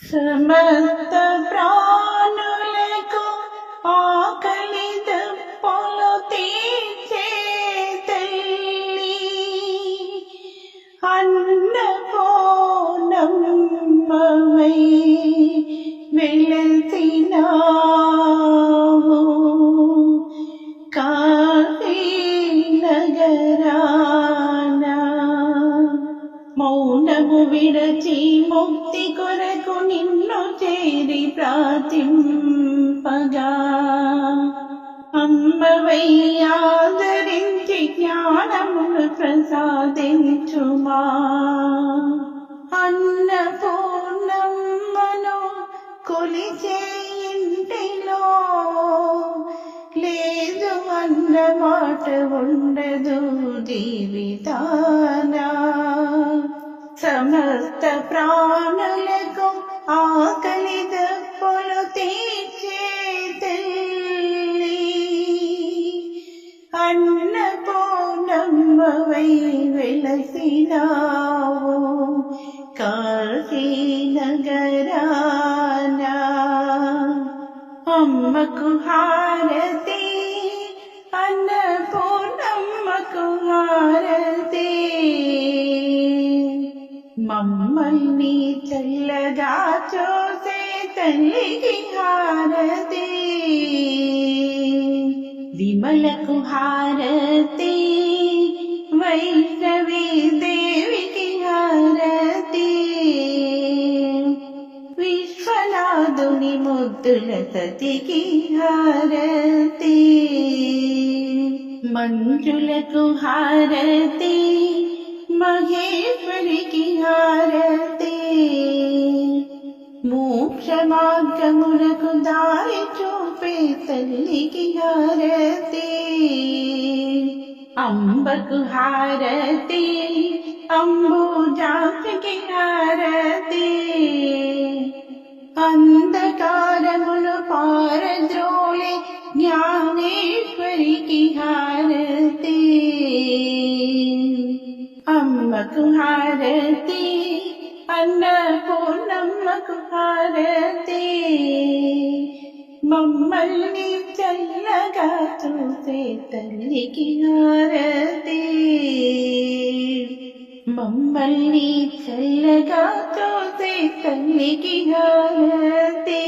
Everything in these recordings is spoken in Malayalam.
సమస్త ప్రాణులకు ఆకలి దప్పులు తీర్చే తల్లి అన్నపూర్ణమ్మవై మౌనము విడచి ముక్తి కొరకు నిన్ను చేరి ప్రార్థింపగా అమ్మవై ఆదరించి జ్ఞానమును ప్రసాదించుమా అన్నపూర్ణమ్మను కొలిచే ఇంటిలో లేదు అన్న మాట ఉండదు జీవితానా సమస్త ప్రాణులకు ఆకలి దప్పులు తీర్చే తల్లి అన్నపూర్ణమ్మవై వెలసినావు కాశీ నగరానా అమ్మకు హారతి అన్నపూర్ణమ్మకు మమ్మల్ని చల్లగా చూసే తల్లికి హారతి. విమలకు హారతి. వైష్ణవి దేవికి హారతి. విశ్వనాథుని ముద్దుల సతికి హారతి. మంజులకు హారతి. మహేశ్వరికి హారతి. മാർഗമുരകുതായിച്ചു പേത്തല്ലിഹാരത്തെ അമ്പകുഹാരത്തെ അംബുജാപിഹാരത്തെ അന്ധകാരമുളു പാരദ്രോളി ജ്ഞാനേശ്വരിഹാരത്തെ അമ്പകുഹാരത്തെ అంబుజాకి హారతి అంధకారములు పారద్రోళే జ్ఞానేశ్వరికి హారతి అమ్మకు హారతి అన్నపూర్ణమ్మకు హారతి మమ్మల్ని చల్లగా చూసే తల్లికి హారతి మమ్మల్ని చల్లగా చూసే తల్లికి హారతి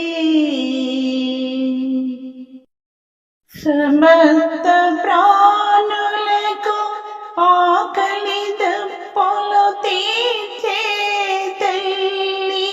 సమస్త ప్రా